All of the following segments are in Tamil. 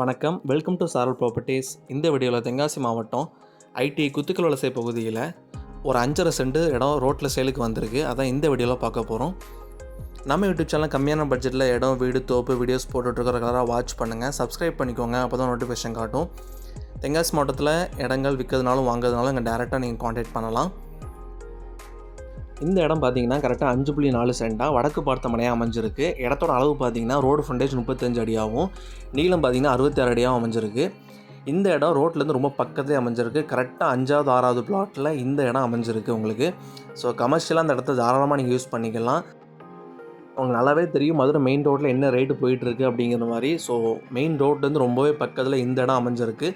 வணக்கம். வெல்கம் டு சாரல் ப்ராப்பர்ட்டிஸ் இந்த வீடியோவில் தென்காசி மாவட்டம் ஐடி குத்துக்கல் வலசை பகுதியில் ஒரு அஞ்சரை செண்டு இடம் ரோட்டில் சேலுக்கு வந்திருக்கு. அதான் இந்த வீடியோவில் பார்க்க போகிறோம் நம்ம யூடியூப் சேனல் கம்மியான பட்ஜெட்டில் இடம் வீடு தோப்பு வீடியோஸ் போட்டுட்ருக்கிற கலராக வாட்ச் பண்ணுங்கள் சப்ஸ்கிரைப் பண்ணிக்கோங்க. அப்போ தான் நோட்டிஃபிகேஷன் காட்டும். தென்காசி மாவட்டத்தில் இடங்கள் விற்கிறதுனாலும் வாங்குறதுனாலும் இங்கே டேரெக்டாக நீங்கள் காண்டாக்ட் பண்ணலாம். இந்த இடம் பார்த்தீங்கன்னா கரெக்டாக அஞ்சு புள்ளி நாலு சென்டாக வடக்கு பார்த்த மனையாக அமைஞ்சிருக்கு. இடத்தோட அளவு பார்த்தீங்கன்னா ரோடு ஃப்ரண்டேஜ் முப்பத்தஞ்சு அடியாகவும் நீளம் பார்த்தீங்கன்னா அறுபத்தாறு அடியாகவும் அமைஞ்சிருக்கு. இந்த இடம் ரோட்லேருந்து ரொம்ப பக்கத்துலேயே அமைஞ்சிருக்கு. கரெக்டாக அஞ்சாவது ஆறாவது பிளாட்டில் இந்த இடம் அமைஞ்சிருக்கு உங்களுக்கு. ஸோ கமர்ஷியலாக அந்த இடத்த தாராளமாக நீங்கள் யூஸ் பண்ணிக்கலாம். உங்களுக்கு நல்லாவே தெரியும். மதுரை மெயின் ரோட்டில் என்ன ரேட்டு போயிட்டுருக்கு அப்படிங்கிற மாதிரி. ஸோ மெயின் ரோட்லேருந்து ரொம்பவே பக்கத்தில் இந்த இடம் அமைஞ்சிருக்கு.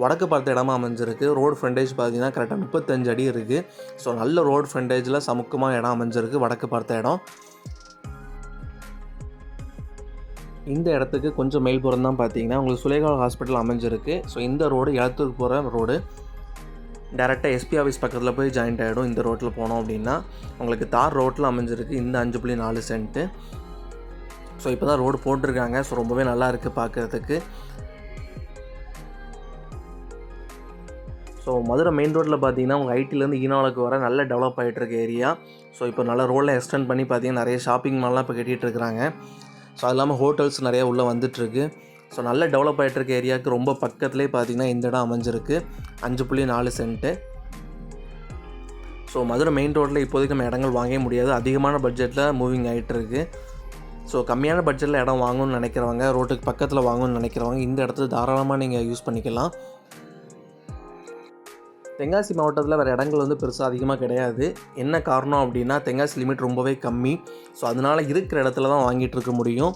வடக்கு பார்த்த இடமா அமைஞ்சிருக்கு. ரோடு ஃப்ரண்டேஜ் பார்த்தீங்கன்னா கரெக்டாக முப்பத்தஞ்சு அடி இருக்குது ஸோ நல்ல ரோடு ஃப்ரண்டேஜில் சமுக்கமாக இடம் அமைஞ்சிருக்கு வடக்கு பார்த்த இடம். இந்த இடத்துக்கு கொஞ்சம் மேல்புறம் தான் பார்த்தீங்கன்னா உங்களுக்கு சுலேகால் ஹாஸ்பிட்டல் அமைஞ்சிருக்கு. ஸோ இந்த ரோடு இடத்துக்கு போகிற ரோடு டேரெக்டாக எஸ்பி ஆஃபீஸ் பக்கத்தில் போய் ஜாயிண்ட் ஆகிடும் இந்த ரோட்டில் போனோம் அப்படின்னா. உங்களுக்கு தார் ரோட்டில் அமைஞ்சிருக்கு. இந்த அஞ்சு புள்ளி நாலு சென்ட்டு ஸோ இப்போ தான் ரோடு போட்டிருக்காங்க. ஸோ ரொம்பவே நல்லா இருக்குது பார்க்குறதுக்கு. ஸோ மதுரை மெயின் ரோட்டில் பார்த்தீங்கன்னா உங்கள் ஐடிலேருந்து ஈனாலுக்கு வர நல்ல டெவலப் ஆகிட்டு இருக்க ஏரியா ஸோ இப்போ நல்லா ரோடில் எக்ஸ்டெண்ட் பண்ணி பார்த்தீங்கன்னா நிறைய ஷாப்பிங் மால்லாம் இப்போ கட்டிகிட்டு இருக்கிறாங்க ஸோ அது இல்லாமல் ஹோட்டல்ஸ் நிறையா உள்ளே வந்துட்டுருக்கு. ஸோ நல்ல டெவலப் ஆகிட்டுருக்க ஏரியாவுக்கு ரொம்ப பக்கத்துலேயே பார்த்தீங்கன்னா இந்த இடம் அமைஞ்சிருக்கு. அஞ்சு புள்ளி நாலு சென்ட்டு ஸோ மதுரை மெயின் ரோட்டில் இப்போதைக்கு நம்ம இடங்கள் வாங்கவே முடியாது. அதிகமான பட்ஜெட்டில் மூவிங் ஆகிட்டுருக்கு ஸோ கம்மியான பட்ஜெட்டில் இடம் வாங்கணும்னு நினைக்கிறவங்க ரோட்டுக்கு பக்கத்தில் வாங்கணும்னு நினைக்கிறவங்க இந்த இடத்துல தாராளமாக நீங்கள் யூஸ் பண்ணிக்கலாம். தென்காசி மாவட்டத்தில் வேறு இடங்கள் வந்து பெருசாக அதிகமாக கிடையாது. என்ன காரணம் அப்படின்னா தென்காசி லிமிட் ரொம்பவே கம்மி. ஸோ அதனால் இருக்கிற இடத்துல தான் வாங்கிட்டு இருக்க முடியும்.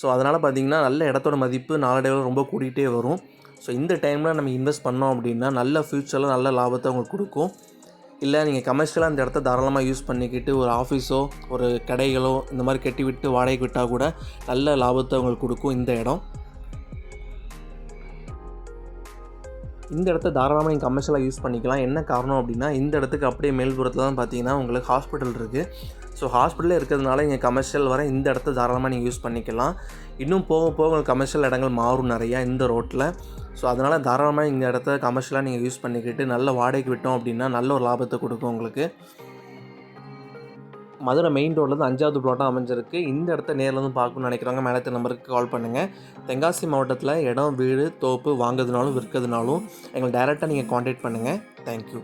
ஸோ அதனால் பார்த்திங்கன்னா நல்ல இடத்தோட மதிப்பு நாளடைவில் ரொம்ப கூட்டிகிட்டே வரும். ஸோ இந்த டைமில் நம்ம இன்வெஸ்ட் பண்ணோம் அப்படின்னா நல்ல ஃப்யூச்சரில் நல்ல லாபத்தை அவங்களுக்கு கொடுக்கும். இல்லை நீங்கள் கமர்ஷியலாக அந்த இடத்த தாராளமாக யூஸ் பண்ணிக்கிட்டு ஒரு ஆஃபீஸோ ஒரு கடைகளோ இந்த மாதிரி கட்டி விட்டு வாடகைக்கு விட்டால் கூட நல்ல லாபத்தை அவங்களுக்கு கொடுக்கும் இந்த இடம். இந்த இடத்த தாராளமாக நீங்கள் கமர்ஷியலாக யூஸ் பண்ணிக்கலாம். என்ன காரணம் அப்படின்னா இந்த இடத்துக்கு அப்படியே மேல்புறத்தில் தான் பார்த்தீங்கன்னா உங்களுக்கு ஹாஸ்பிட்டல் இருக்குது ஸோ ஹாஸ்பிட்டலில் இருக்கிறதுனால இங்கே கமர்ஷியல் வர இந்த இடத்த தாராளமாக நீங்கள் யூஸ் பண்ணிக்கலாம். இன்னும் போக போக கமர்ஷியல் இடங்கள் மாறும் நிறையா இந்த ரோட்டில் ஸோ அதனால் தாராளமாக இந்த இடத்த கமர்ஷியலாக நீங்கள் யூஸ் பண்ணிக்கிட்டு நல்ல வாடகைக்கு விட்டோம் அப்படின்னா நல்ல ஒரு லாபத்தை கொடுக்கும் உங்களுக்கு. மதுரை மெயின் ரோட்லேருந்து அஞ்சாவது ப்ளாட்டாக அமைஞ்சிருக்கு. இந்த இடத்த நேரில் வந்து பார்க்கணும்னு நினைக்கிறவங்க மேலே நம்பருக்கு கால் பண்ணுங்கள் தென்காசி மாவட்டத்தில் இடம் வீடு தோப்பு வாங்குறதுனாலும் விற்கிறதுனாலும் எங்களை டைரெக்டாக நீங்கள் காண்டாக்ட் பண்ணுங்கள் தேங்க்யூ